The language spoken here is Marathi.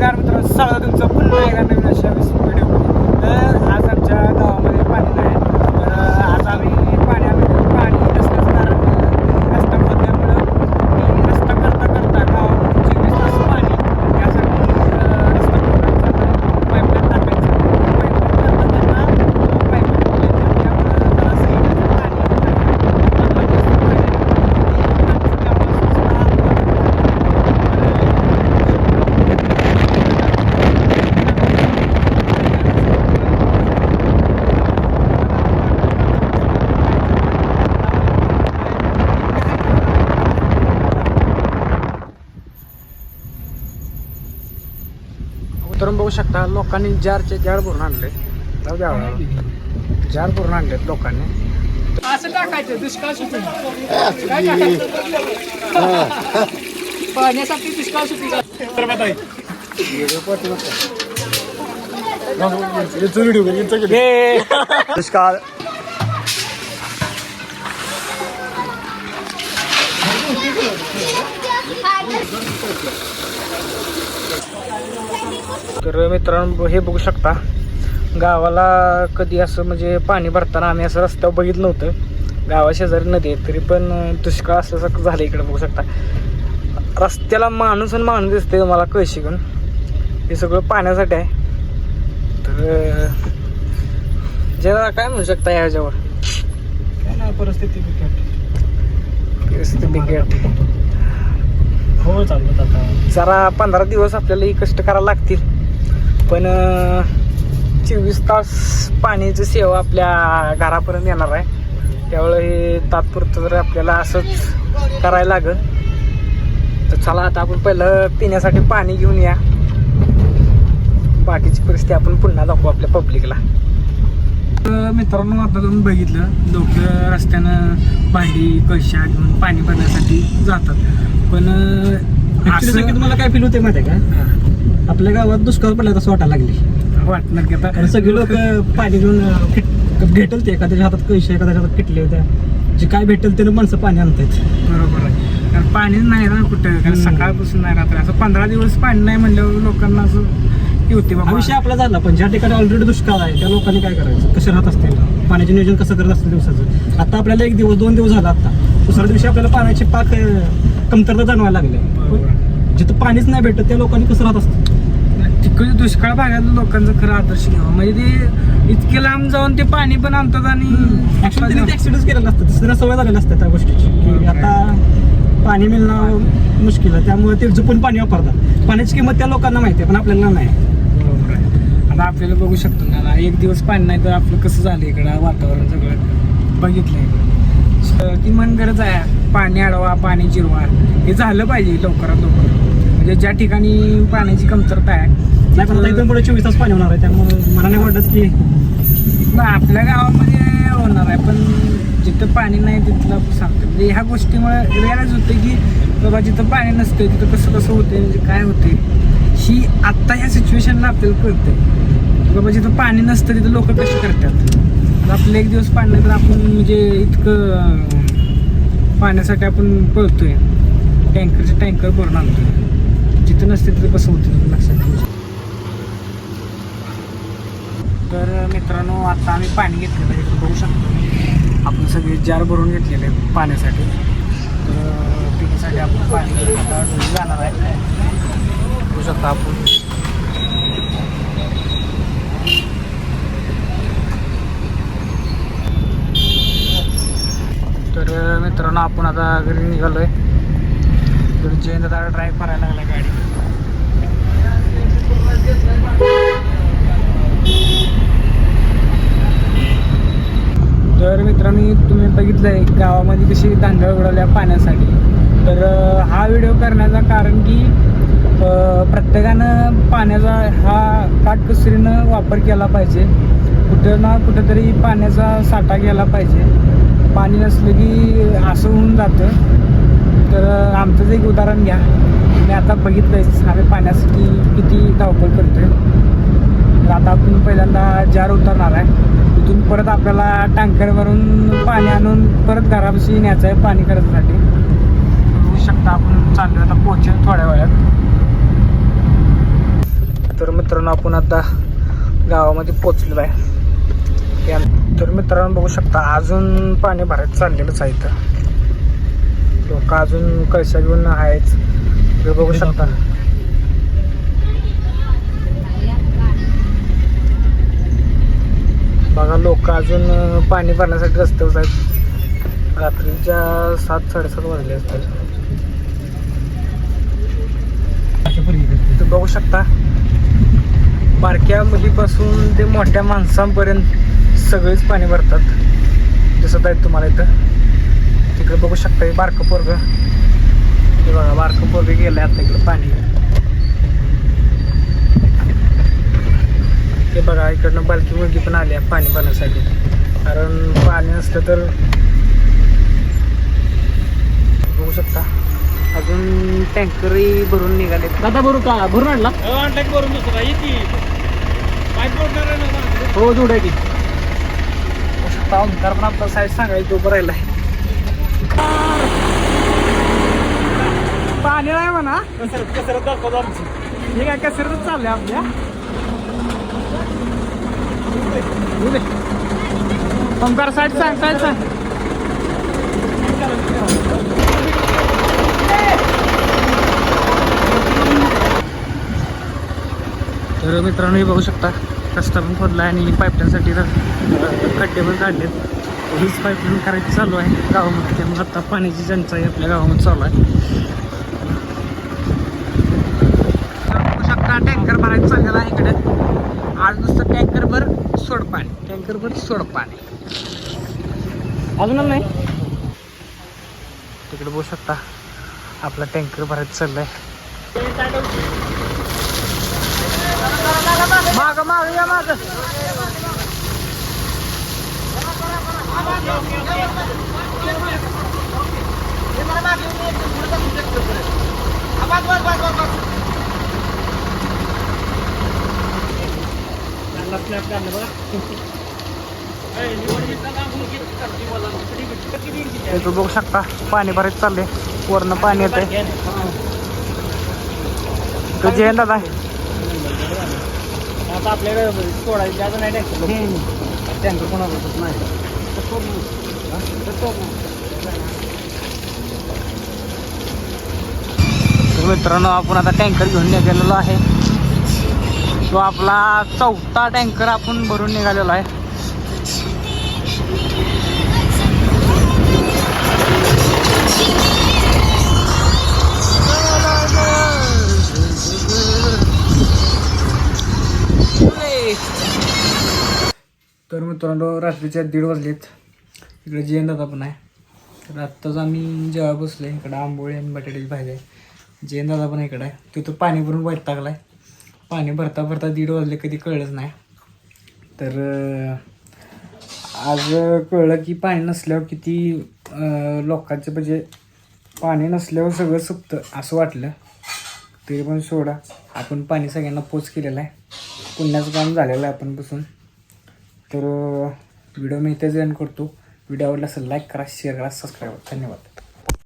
नमस्कार मित्रांनो स्वागत तुमचं पुन्हा एकदा नवीन अशा व्हिडिओ तर आज आमच्या गावामध्ये पाणी नाही तर आज आम्ही पाणी आम्ही पाणी नसल्याचं कारण अं, रस्ता खोदल्यामुळं मी रस्ता करता करता गावामध्ये चोवीस तास पाणी यासाठी अं, रस्ता खोदायचा पाईपलाईन टाकायचं पाईपलाईन करता करता पाईपलाईन खोदली. त्यामुळं जरासं इकडचं पाणी पंधरा दिवस उतरून बघू शकता. लोकांनी जारचे जार भरून आणले. जाऊ द्या. जार भरून आणलेत लोकांनी. असं टाकायचं दुष्काळ सुटी काय टाकायचं? पाण्यासाठी दुष्काळ सुटी दुष्काळ. तर मित्रांनो हे बघू शकता. गावाला कधी असं म्हणजे पाणी भरताना आम्ही असं रस्त्यावर बघितलं नव्हतं. गावा शेजारी नदी आहे तरी पण दुष्काळ असल्यासारखं झालं इकडे बघू शकता. रस्त्याला माणूस आणि माणूस दिसते मला कळशी घेऊन. हे सगळं पाण्यासाठी आहे. तर जरा काय म्हणू शकता ह्याच्यावर? काय नाही परिस्थिती बिकट. परिस्थिती बिकट. हो चालत आता. जरा पंधरा दिवस आपल्यालाही कष्ट करायला लागतील. पण चोवीस तास पाण्याची सेवा आपल्या घरापर्यंत येणार आहे. त्यामुळे हे तात्पुरतं जर आपल्याला असंच करायला लागल तर चला आता आपण पहिलं पिण्यासाठी पाणी घेऊन या. बाकीची परिस्थिती आपण पुन्हा दाखवू आपल्या पब्लिकला मित्रांनो आता तुम्ही बघितलं लोक रस्त्यानं भांडी कशा घेऊन पाणी भरण्यासाठी जातात. पण असं तुम्हाला काय फील होते माहिती का? आपल्या गावात दुष्काळ पडला तसं वाटायला लागली. वाटणार की आता सगळे लोक पाणी घेऊन भेटल ते एखाद्याच्या हातात कैसे एखाद्याच्या हातात किटले होत्या. जे काय भेटेल त्यानं माणसं पाणी आणतात बरोबर आहे. कारण पाणीच नाही ना कुठं. कारण. सकाळपासून नाही रात्री. असं पंधरा दिवस पाणी नाही म्हणल्यावर लोकांना असं हे होते हा विषय आपला झाला पण ज्या ठिकाणी ऑलरेडी दुष्काळ आहे त्या लोकांनी काय करायचं? कसे राहत असतील? पाण्याचे नियोजन कसं करत असतील दिवसाचं? आता आपल्याला एक दिवस दोन दिवस झाला आता. दुसऱ्या दिवशी आपल्याला पाण्याची पाक कमतरता जाणवायला लागली. जिथं पाणीच नाही भेटत त्या लोकांनी कसं राहत असतं? तिकडे दुष्काळ भागातल्या लोकांचं खरं आदर्श घ्यावं म्हणजे ते इतके लांब जाऊन ते पाणी पण आणतात आणि ऍक्सिडेंट केलेलं तिसऱ्या सवय झालेल्या असतात त्या गोष्टीची की आता पाणी मिळणं मुश्किल आहे. त्यामुळे ते जपून पाणी वापरतात. पाण्याची किंमत त्या लोकांना माहिती आहे पण आपल्याला नाही. आता आपल्याला बघू शकतो ना एक दिवस पाणी नाही तर आपलं कसं झालं इकडं वातावरण सगळं? बघितलंय. ती मन गरज आहे पाणी अडवा पाणी जिरवा. हे झालं पाहिजे लवकरात लवकर. म्हणजे ज्या ठिकाणी पाण्याची कमतरता आहे आता पुढे चोवीस तास पाणी होणार आहे त्यामुळे मला नाही वाटत की मग आपल्या गावामध्ये होणार आहे पण जिथं पाणी नाही तिथलं सांगतो. म्हणजे ह्या गोष्टीमुळे रिअलाइज होतं की बाबा जिथं पाणी नसतं तिथं कसं कसं होते म्हणजे काय होते ही आत्ता ह्या सिच्युएशनला आपल्याला कळतं बाबा जिथं म्हणजे पाणी नसतं तिथं लोक कसे करतात? तर आपलं एक दिवस पाणी तर आपण म्हणजे इतकं पाण्यासाठी आपण पळतोय. टँकरचे टँकर भरून आणतोय. जिथं नसते तिथं कसं होतं तुम्ही लक्षात तर मित्रांनो आता आम्ही पाणी घेतलेलं आहे बघू शकतो आपण सगळे जार भरून घेतलेले आहेत पाण्यासाठी. तर पिण्यासाठी आपण पाणी जाणार आहे. बघू शकता आपण तर मित्रांनो आपण आता घरी निघालोय. तर जयंत दादा ड्राईव्ह करायला लागला गाडी तर मित्रांनो तुम्ही बघितलंय गावामध्ये कशी धांदळ उडवल्या पाण्यासाठी. तर हा व्हिडिओ करण्याचा कारण की प्रत्येकानं पाण्याचा हा काटकसरीनं वापर केला पाहिजे. कुठं ना कुठंतरी पाण्याचा साठा केला पाहिजे. पाणी नसलं की असं होऊन जातं. तर आमचंच एक उदाहरण घ्या. मी आता बघितलंच आम्ही पाण्यासाठी किती धावपळ करतोय. तर आता आपण पहिल्यांदा जार उतरणार आहे. तिथून परत आपल्याला टँकरवरून पाणी आणून परत घरापाशी न्यायचं आहे पाणी करण्यासाठी. होऊ शकता आपण चाललो आता पोहोचेल थोड्या वेळात. तर मित्रांनो आपण आता गावामध्ये पोचलेलो आहे त्या- तर मित्रांनो बघू शकता अजून पाणी भरायचं चाललेलंच आहे इथं. लोक अजून कळशा घेऊन आहेच हे बघू शकता. बघा लोक अजून पाणी भरण्यासाठी रस्त्यावर आहेत. रात्रीच्या सात साडेसात वाजले असतात तुम्ही बघू शकता बारक्या मुलीपासून ते मोठ्या माणसांपर्यंत सगळेच पाणी भरतात. दिसत आहेत तुम्हाला इथं. तिकडे बघू शकता हे बारकं पोरग. हे बघा बारकं पोरग गेलंय आता इकडे पाणी. हे बघा इकडनं बालकी मुलगी पण आली आहे पाणी भरण्यासाठी. कारण पाणी नसलं तर बघू शकता. अजून टँकरही भरून निघाले दादा भरू का? भरून आणला? भरून दुसरा हो जोड शकता ओंकार पण आपला साईड सांगायचं उभं राहिलाय. पाणी नाही म्हणा. कसरत दाखवतो आमची. हे काय कसरतच चाललंय आपल्या. ओंकार साईड सांग साईड सांग. तर मित्रांनो हे बघू शकता. रस्ता पण खोदला आणि पाईपलाईनसाठी खड्डे पण काढलेत. हीच पाईपलाईन करायची चालू आहे गावामध्ये. त्यामुळे आता पाण्याची टंचाई आपल्या गावामध्ये चालू आहे. बघू शकता टँकर भरायचं चाललेलं आहे इकडे. आज नुसतं टँकर भर सोड पाणी टँकर भर सोड पाणी अजून नाही? तिकडे बघू शकता. आपला टँकर भरायचं चाललंय. माग माग या माग तुम्ही बघू शकता पाणी भरायचं चाललंय. वरनं पाणी येत आहे कधी आहे दादा आता आपल्याकडे सोडायचं जायचं नाही टँकर टँकर कोणाला नाही. तर मित्रांनो आपण आता टँकर घेऊन निघालेलो आहे. तो आपला चौथा टँकर आपण भरून निघालेलो आहे. मित्रांनो रात्रीच्या दीड वाजलेत. इकडे जेवण दादा पण आहे. तर आत्ताच आम्ही जेव्हा बसलो आहे इकडं आंबोळी आणि बटाट्याची भाजी आहे. जे दादा पण इकडं आहे. तिथं पाणी भरून वाईट टाकला आहे पाणी भरता भरता दीड वाजले कधी कळलंच नाही. तर आज कळलं की पाणी नसल्यावर किती लोकांचे लोकांचं म्हणजे पाणी नसल्यावर सगळं सुपतं असं वाटलं. तरी पण सोडा. आपण पाणी सगळ्यांना पोच केलेलं आहे. पुण्याचं काम झालेलं आहे आपण बसून. तर व्हिडिओ मी इथेच एंड करतो. व्हिडिओ आवडला असेल लाईक करा शेअर करा सबस्क्राईब करा. धन्यवाद.